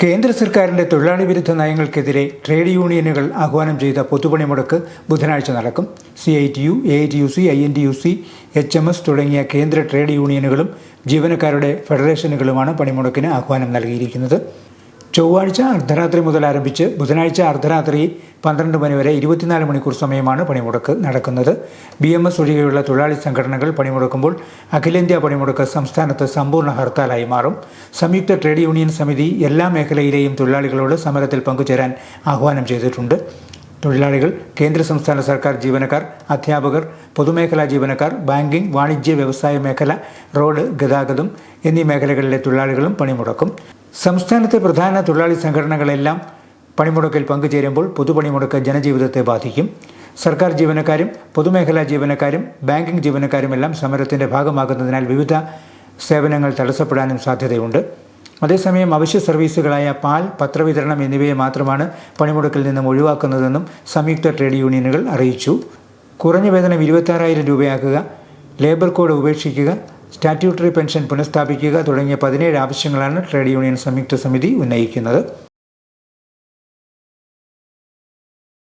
കേന്ദ്ര സർക്കാരിന്റെ തൊഴിലാളി വിരുദ്ധ നയങ്ങൾക്കെതിരെ ട്രേഡ് യൂണിയനുകൾ ആഹ്വാനം ചെയ്ത പൊതുപണിമുടക്ക് ബുധനാഴ്ച നടക്കും. C I T U A I T U C I N T U C H M തുടങ്ങിയ കേന്ദ്ര ട്രേഡ് യൂണിയനുകളും ജീവനക്കാരുടെ ഫെഡറേഷനുകളുമാണ് പണിമുടക്കിന് ആഹ്വാനം നൽകിയിരിക്കുന്നത്. ചൊവ്വാഴ്ച അർദ്ധരാത്രി മുതൽ ആരംഭിച്ച് ബുധനാഴ്ച അർദ്ധരാത്രി പന്ത്രണ്ട് മണി വരെ ഇരുപത്തിനാല് മണിക്കൂർ സമയമാണ് പണിമുടക്ക് നടക്കുന്നത്. ബി എം എസ് ഒഴികെയുള്ള തൊഴിലാളി സംഘടനകൾ പണിമുടക്കുമ്പോൾ അഖിലേന്ത്യാ പണിമുടക്ക് സംസ്ഥാനത്ത് സമ്പൂർണ ഹർത്താലായി മാറും. സംയുക്ത ട്രേഡ് യൂണിയൻ സമിതി എല്ലാ മേഖലയിലെയും തൊഴിലാളികളോട് സമരത്തിൽ പങ്കുചേരാൻ ആഹ്വാനം ചെയ്തിട്ടുണ്ട്. തൊഴിലാളികൾ കേന്ദ്ര സംസ്ഥാന സർക്കാർ ജീവനക്കാർ അധ്യാപകർ പൊതുമേഖലാ ജീവനക്കാർ ബാങ്കിംഗ് വാണിജ്യ വ്യവസായ മേഖല റോഡ് ഗതാഗതം എന്നീ മേഖലകളിലെ തൊഴിലാളികളും പണിമുടക്കും. സംസ്ഥാനത്തെ പ്രധാന തൊഴിലാളി സംഘടനകളെല്ലാം പണിമുടക്കിൽ പങ്കുചേരുമ്പോൾ പൊതുപണിമുടക്ക് ജനജീവിതത്തെ ബാധിക്കും. സർക്കാർ ജീവനക്കാരും പൊതുമേഖലാ ജീവനക്കാരും ബാങ്കിംഗ് ജീവനക്കാരുമെല്ലാം സമരത്തിന്റെ ഭാഗമാകുന്നതിനാൽ വിവിധ സേവനങ്ങൾ തടസ്സപ്പെടാനും സാധ്യതയുണ്ട്. അതേസമയം അവശ്യ സർവീസുകളായ പാൽ പത്രവിതരണം എന്നിവയെ മാത്രമാണ് പണിമുടക്കിൽ നിന്നും ഒഴിവാക്കുന്നതെന്നും സംയുക്ത ട്രേഡ് യൂണിയനുകൾ അറിയിച്ചു. കുറഞ്ഞ വേതനം ഇരുപത്താറായിരം രൂപയാക്കുക ലേബർ കോഡ് ഉപേക്ഷിക്കുക സ്റ്റാറ്റ്യൂട്ടറി പെൻഷൻ പുനഃസ്ഥാപിക്കുക തുടങ്ങിയ പതിനേഴ് ആവശ്യങ്ങളാണ് ട്രേഡ് യൂണിയൻ സംയുക്ത സമിതി ഉന്നയിക്കുന്നത്.